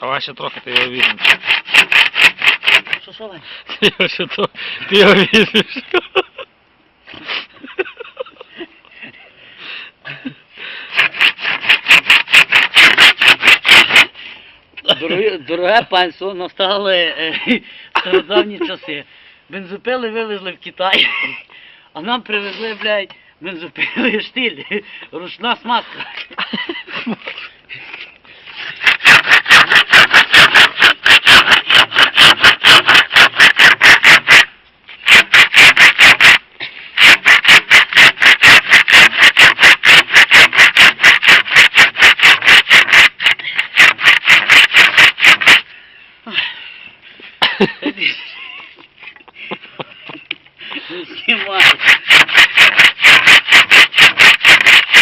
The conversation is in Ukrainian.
Давай ще трохи ти його візьмеш. Що, що, Вань? Ти його ще трохи, ти його візьмеш. Дороге, дороге панство, настали е, стародавні часи. Бензопили вивезли в Китай, а нам привезли, блядь, бензопили штиль, ручна смазка. Знімай.